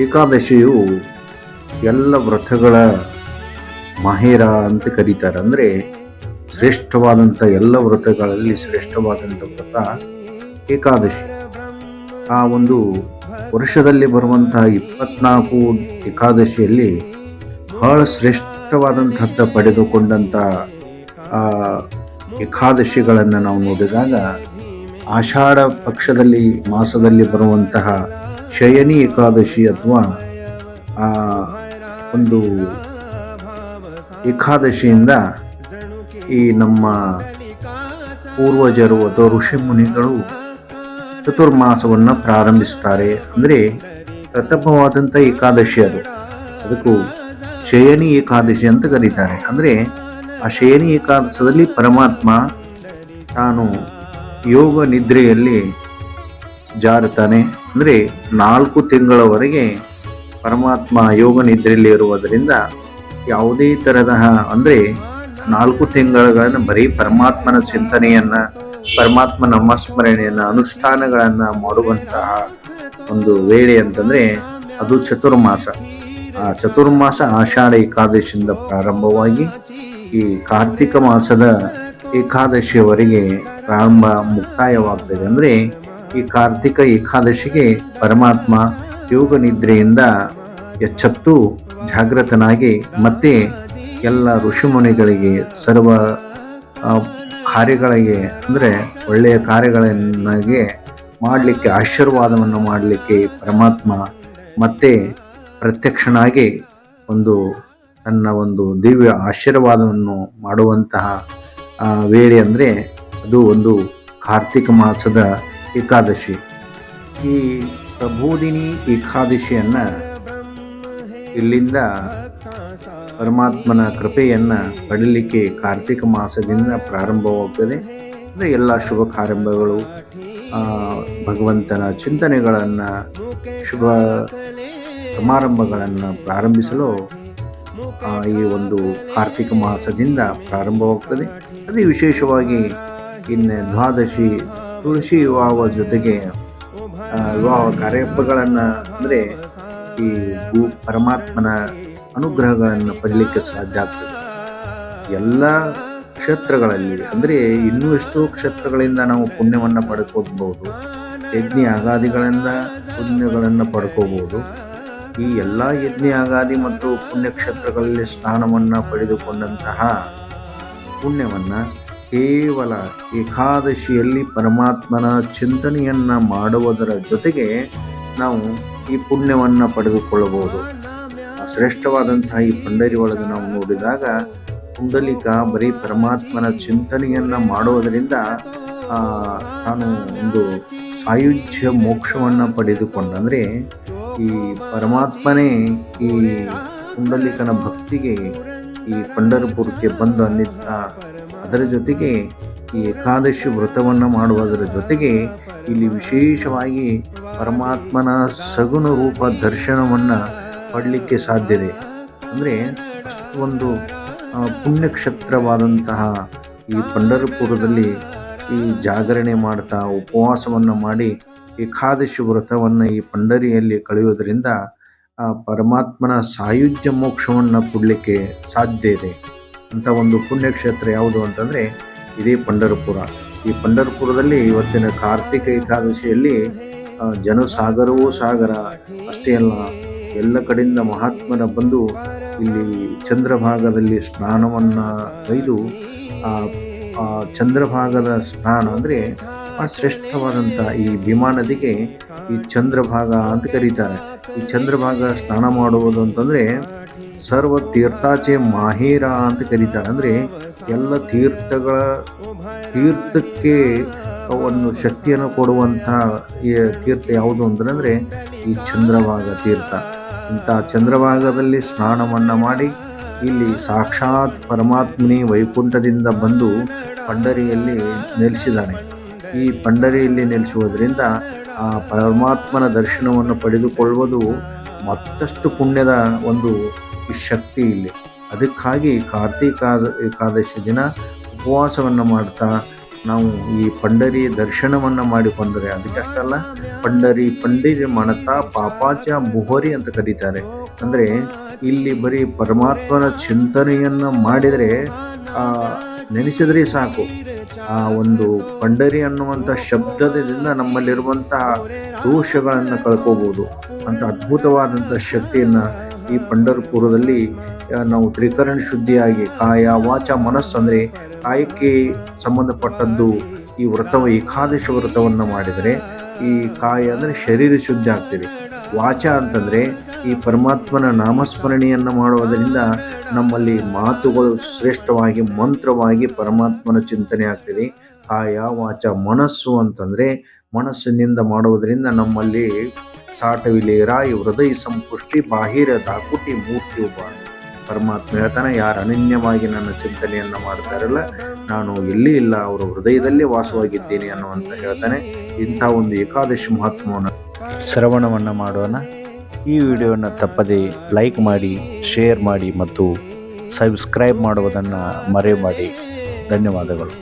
ಏಕಾದಶಿಯು ಎಲ್ಲ ವ್ರತಗಳ ಮಹೇರ ಅಂತ ಕರೀತಾರೆ. ಅಂದರೆ ಶ್ರೇಷ್ಠವಾದಂಥ ಎಲ್ಲ ವ್ರತಗಳಲ್ಲಿ ಶ್ರೇಷ್ಠವಾದಂಥ ವ್ರತ ಏಕಾದಶಿ. ಆ ಒಂದು ವರ್ಷದಲ್ಲಿ ಬರುವಂತಹ ಇಪ್ಪತ್ನಾಲ್ಕು ಏಕಾದಶಿಯಲ್ಲಿ ಬಹಳ ಶ್ರೇಷ್ಠವಾದಂಥದ್ದು ಪಡೆದುಕೊಂಡಂಥ ಏಕಾದಶಿಗಳನ್ನು ನಾವು ನೋಡಿದಾಗ ಆಷಾಢ ಪಕ್ಷದಲ್ಲಿ, ಮಾಸದಲ್ಲಿ ಬರುವಂತಹ ಶಯನಿ ಏಕಾದಶಿ ಅಥವಾ ಆ ಒಂದು ಏಕಾದಶಿಯಿಂದ ಈ ನಮ್ಮ ಪೂರ್ವಜರು ಅಥವಾ ಋಷಿ ಮುನಿಗಳು ಚತುರ್ಮಾಸವನ್ನು ಪ್ರಾರಂಭಿಸ್ತಾರೆ. ಅಂದರೆ ಪ್ರಥಮವಾದಂಥ ಏಕಾದಶಿ ಅದು. ಅದಕ್ಕೂ ಶಯನಿ ಏಕಾದಶಿ ಅಂತ ಕರೀತಾರೆ. ಅಂದರೆ ಆ ಶಯನಿ ಏಕಾದಶದಲ್ಲಿ ಪರಮಾತ್ಮ ತಾನು ಯೋಗ ನಿದ್ರೆಯಲ್ಲಿ ಜಾರುತ್ತಾನೆ. ಅಂದರೆ ನಾಲ್ಕು ತಿಂಗಳವರೆಗೆ ಪರಮಾತ್ಮ ಯೋಗ ನಿದ್ರೆಯಲ್ಲಿ ಇರುವುದರಿಂದ ಯಾವುದೇ ತರಹ ಅಂದರೆ ನಾಲ್ಕು ತಿಂಗಳುಗಳನ್ನು ಬರೀ ಪರಮಾತ್ಮನ ಚಿಂತನೆಯನ್ನು, ಪರಮಾತ್ಮ ನಾಮಸ್ಮರಣೆಯನ್ನ ಅನುಷ್ಠಾನಗಳನ್ನು ಮಾಡುವಂತಹ ಒಂದು ವೇಳೆ ಅಂತಂದರೆ ಅದು ಚತುರ್ಮಾಸ. ಆ ಚತುರ್ಮಾಸ ಆಷಾಢ ಏಕಾದಶಿಯಿಂದ ಪ್ರಾರಂಭವಾಗಿ ಈ ಕಾರ್ತಿಕ ಮಾಸದ ಏಕಾದಶಿಯವರೆಗೆ ಪ್ರಾರಂಭ ಮುಕ್ತಾಯವಾಗ್ತದೆ. ಅಂದ್ರೆ ಈ ಕಾರ್ತಿಕ ಏಕಾದಶಿಗೆ ಪರಮಾತ್ಮ ಯೋಗ ನಿದ್ರೆಯಿಂದ ಎಚ್ಚೆತ್ತು ಜಾಗೃತನಾಗಿ ಮತ್ತೆ ಎಲ್ಲ ಋಷಿಮುನಿಗಳಿಗೆ ಸರ್ವ ಕಾರ್ಯಗಳಿಗೆ, ಅಂದರೆ ಒಳ್ಳೆಯ ಕಾರ್ಯಗಳನ್ನಾಗಿ ಮಾಡಲಿಕ್ಕೆ, ಆಶೀರ್ವಾದವನ್ನು ಮಾಡಲಿಕ್ಕೆ ಪರಮಾತ್ಮ ಮತ್ತೆ ಪ್ರತ್ಯಕ್ಷನಾಗಿ ಒಂದು ತನ್ನ ಒಂದು ದಿವ್ಯ ಆಶೀರ್ವಾದವನ್ನು ಮಾಡುವಂತಹ ವೇಳೆ ಅಂದರೆ ಅದು ಒಂದು ಕಾರ್ತಿಕ ಮಾಸದ ಏಕಾದಶಿ. ಈ ಪ್ರಬೋಧಿನಿ ಏಕಾದಶಿಯನ್ನು ಇಲ್ಲಿಂದ ಪರಮಾತ್ಮನ ಕೃಪೆಯನ್ನು ಪಡೀಲಿಕ್ಕೆ ಕಾರ್ತಿಕ ಮಾಸದಿಂದ ಪ್ರಾರಂಭವಾಗ್ತದೆ. ಅಂದರೆ ಎಲ್ಲ ಶುಭ ಕಾರ್ಯಗಳು ಭಗವಂತನ ಚಿಂತನೆಗಳನ್ನು, ಶುಭ ಸಮಾರಂಭಗಳನ್ನು ಪ್ರಾರಂಭಿಸಲು ಈ ಒಂದು ಕಾರ್ತಿಕ ಮಾಸದಿಂದ ಪ್ರಾರಂಭವಾಗ್ತದೆ. ಅದೇ ವಿಶೇಷವಾಗಿ ಇನ್ನು ದ್ವಾದಶಿ ತುಳಸಿ ವಿವಾಹ ಜೊತೆಗೆ ವಿವಾಹ ಕಾರ್ಯಗಳನ್ನು ಅಂದರೆ ಈ ಭೂ ಪರಮಾತ್ಮನ ಅನುಗ್ರಹಗಳನ್ನು ಪಡಲಿಕ್ಕೆ ಸಾಧ್ಯ ಆಗ್ತದೆ. ಎಲ್ಲ ಕ್ಷೇತ್ರಗಳಲ್ಲಿ, ಅಂದರೆ ಇನ್ನೂ ಎಷ್ಟೋ ಕ್ಷೇತ್ರಗಳಿಂದ ನಾವು ಪುಣ್ಯವನ್ನು ಪಡ್ಕೋಬಹುದು ಯಜ್ಞ ಅಗಾದಿಗಳಿಂದ ಪುಣ್ಯಗಳನ್ನು ಪಡ್ಕೋಬಹುದು ಈ ಎಲ್ಲ ಯಜ್ಞ ಅಗಾದಿ ಮತ್ತು ಪುಣ್ಯಕ್ಷೇತ್ರಗಳಲ್ಲಿ ಸ್ನಾನವನ್ನು ಪಡೆದುಕೊಂಡಂತಹ ಪುಣ್ಯವನ್ನು ಕೇವಲ ಏಕಾದಶಿಯಲ್ಲಿ ಪರಮಾತ್ಮನ ಚಿಂತನೆಯನ್ನು ಮಾಡುವುದರ ಜೊತೆಗೆ ನಾವು ಈ ಪುಣ್ಯವನ್ನು ಪಡೆದುಕೊಳ್ಳಬಹುದು. ಶ್ರೇಷ್ಠವಾದಂತಹ ಈ ಪಂಡರಿ ಒಳಗೆ ನಾವು ನೋಡಿದಾಗ ಕುಂಡಲಿಕ ಬರೀ ಪರಮಾತ್ಮನ ಚಿಂತನೆಯನ್ನು ಮಾಡುವುದರಿಂದ ಆ, ತಾನು ಒಂದು ಸಾಯುಜ್ಯ ಮೋಕ್ಷವನ್ನು ಪಡೆದುಕೊಂಡಂದರೆ ಈ ಪರಮಾತ್ಮನೇ ಈ ಕುಂಡಲಿಕನ ಭಕ್ತಿಗೆ ಈ ಪಂಡರಪುರಕ್ಕೆ ಬಂದು ನಿಂತ ಅದರ ಜೊತೆಗೆ ಈ ಏಕಾದಶಿ ವ್ರತವನ್ನು ಮಾಡುವುದರ ಜೊತೆಗೆ ಇಲ್ಲಿ ವಿಶೇಷವಾಗಿ ಪರಮಾತ್ಮನ ಸಗುಣ ರೂಪ ದರ್ಶನವನ್ನು ಪಡಲಿಕ್ಕೆ ಸಾಧ್ಯತೆ ಅಂದರೆ ಅಷ್ಟೊಂದು ಪುಣ್ಯಕ್ಷೇತ್ರವಾದಂತಹ ಈ ಪಂಡರಪುರದಲ್ಲಿ ಈ ಜಾಗರಣೆ ಮಾಡ್ತಾ ಉಪವಾಸವನ್ನು ಮಾಡಿ ಏಕಾದಶಿ ವ್ರತವನ್ನು ಈ ಪಂಡರಿಯಲ್ಲಿ ಕಳೆಯುವುದರಿಂದ, ಆ, ಪರಮಾತ್ಮನ ಸಾಯುಜ್ಯ ಮೋಕ್ಷವನ್ನು ಕೊಡಲಿಕ್ಕೆ ಸಾಧ್ಯ ಇದೆ. ಅಂತ ಒಂದು ಪುಣ್ಯಕ್ಷೇತ್ರ ಯಾವುದು ಅಂತಂದರೆ ಇದೇ ಪಂಡರಪುರ. ಈ ಪಂಡರಪುರದಲ್ಲಿ ಇವತ್ತಿನ ಕಾರ್ತಿಕ ಏಕಾದಶಿಯಲ್ಲಿ ಜನಸಾಗರವೂ ಸಾಗರ ಅಷ್ಟೇ ಅಲ್ಲ, ಎಲ್ಲ ಕಡೆಯಿಂದ ಮಹಾತ್ಮರ ಬಂದು ಇಲ್ಲಿ ಚಂದ್ರಭಾಗದಲ್ಲಿ ಸ್ನಾನವನ್ನು ಆ, ಚಂದ್ರಭಾಗದ ಸ್ನಾನ ಅಂದರೆ ಶ್ರೇಷ್ಠವಾದಂಥ ಈ ಭೀಮಾ ನದಿಗೆ ಈ ಚಂದ್ರಭಾಗ ಅಂತ ಕರೀತಾರೆ. ಈ ಚಂದ್ರಭಾಗ ಸ್ನಾನ ಮಾಡುವುದು ಅಂತಂದರೆ ಸರ್ವ ತೀರ್ಥಾಚೆ ಮಾಹೇರ ಅಂತ ಕರೀತಾರೆ. ಅಂದರೆ ಎಲ್ಲ ತೀರ್ಥಗಳ ತೀರ್ಥಕ್ಕೆ ಒಂದು ಶಕ್ತಿಯನ್ನು ಕೊಡುವಂಥ ತೀರ್ಥ ಯಾವುದು ಅಂತಂದರೆ ಈ ಚಂದ್ರಭಾಗ ತೀರ್ಥ. ಇಂಥ ಚಂದ್ರಭಾಗದಲ್ಲಿ ಸ್ನಾನವನ್ನು ಮಾಡಿ ಇಲ್ಲಿ ಸಾಕ್ಷಾತ್ ಪರಮಾತ್ಮನೇ ವೈಕುಂಠದಿಂದ ಬಂದು ಪಂಡರಿಯಲ್ಲಿ ನೆಲೆಸಿದ್ದಾನೆ. ಈ ಪಂಡರಿಯಲ್ಲಿ ನೆಲೆಸುವುದರಿಂದ ಆ ಪರಮಾತ್ಮನ ದರ್ಶನವನ್ನು ಪಡೆದುಕೊಳ್ಳುವುದು ಮತ್ತಷ್ಟು ಪುಣ್ಯದ ಒಂದು ಶಕ್ತಿ ಇಲ್ಲಿ. ಅದಕ್ಕಾಗಿ ಕಾರ್ತಿಕ ಏಕಾದಶಿ ದಿನ ಉಪವಾಸವನ್ನು ಮಾಡ್ತಾ ನಾವು ಈ ಪಂಡರಿ ದರ್ಶನವನ್ನು ಮಾಡಿಕೊಂಡರೆ ಅದಕ್ಕೆ ಅದಕ್ಕಷ್ಟಲ್ಲ ಪಂಡರಿ ಪಂಡಿರಿ ಮಣತ ಪಾಪಾಚ ಮುಹರಿ ಅಂತ ಕರೀತಾರೆ. ಅಂದರೆ ಇಲ್ಲಿ ಬರೀ ಪರಮಾತ್ಮನ ಚಿಂತನೆಯನ್ನು ಮಾಡಿದರೆ ನೆನೆಸಿದ್ರೆ ಸಾಕು. ಆ ಒಂದು ಪಂಡರಿ ಅನ್ನುವಂಥ ಶಬ್ದದಿಂದ ನಮ್ಮಲ್ಲಿರುವಂತಹ ದೋಷಗಳನ್ನು ಕಳ್ಕೋಬಹುದು ಅಂತ ಅದ್ಭುತವಾದಂಥ ಶಕ್ತಿಯನ್ನು ಈ ಪಂಡರಪುರದಲ್ಲಿ ನಾವು ತ್ರಿಕರಣ ಶುದ್ಧಿಯಾಗಿ, ಕಾಯ, ವಾಚ, ಮನಸ್ಸು ಅಂದರೆ ಕಾಯಕ್ಕೆ ಸಂಬಂಧಪಟ್ಟದ್ದು ಈ ವ್ರತವ, ಏಕಾದಶ ವ್ರತವನ್ನು ಮಾಡಿದರೆ ಈ ಕಾಯ ಅಂದರೆ ಶರೀರ ಶುದ್ಧಿ ಆಗ್ತದೆ. ವಾಚ ಅಂತಂದರೆ ಈ ಪರಮಾತ್ಮನ ನಾಮಸ್ಮರಣೆಯನ್ನು ಮಾಡುವುದರಿಂದ ನಮ್ಮಲ್ಲಿ ಮಾತುಗಳು ಶ್ರೇಷ್ಠವಾಗಿ, ಮಂತ್ರವಾಗಿ ಪರಮಾತ್ಮನ ಚಿಂತನೆ ಆಗ್ತದೆ. ಕಾಯ ವಾಚ ಮನಸ್ಸು ಅಂತಂದರೆ ಮನಸ್ಸಿನಿಂದ ಮಾಡುವುದರಿಂದ ನಮ್ಮಲ್ಲಿ ಸಾಟವಿಲೇರಾಯಿ ಹೃದಯ ಸಂಪುಷ್ಟಿ, ಬಾಹಿರ ದಾಕುಟಿ ಮೂರ್ತಿ ಒಬ್ಬ ಪರಮಾತ್ಮ ಹೇಳ್ತಾನೆ, ಯಾರು ಅನನ್ಯವಾಗಿ ನನ್ನ ಚಿಂತನೆಯನ್ನು ಮಾಡ್ತಾರಲ್ಲ, ನಾನು ಇಲ್ಲಿ ಇಲ್ಲ, ಅವರ ಹೃದಯದಲ್ಲೇ ವಾಸವಾಗಿದ್ದೇನೆ ಅನ್ನುವಂತ ಹೇಳ್ತಾನೆ ಇಂಥ ಒಂದು ಏಕಾದಶಿ ಮಹಾತ್ಮವನ್ನು ಶ್ರವಣವನ್ನು ಮಾಡೋಣ. ಈ ವಿಡಿಯೋವನ್ನು ತಪ್ಪದೆ ಲೈಕ್ ಮಾಡಿ ಶೇರ್ ಮಾಡಿ ಮತ್ತು ಸಬ್ಸ್ಕ್ರೈಬ್ ಮಾಡುವುದನ್ನು ಮರೆಮಾಡಿ. ಧನ್ಯವಾದಗಳು.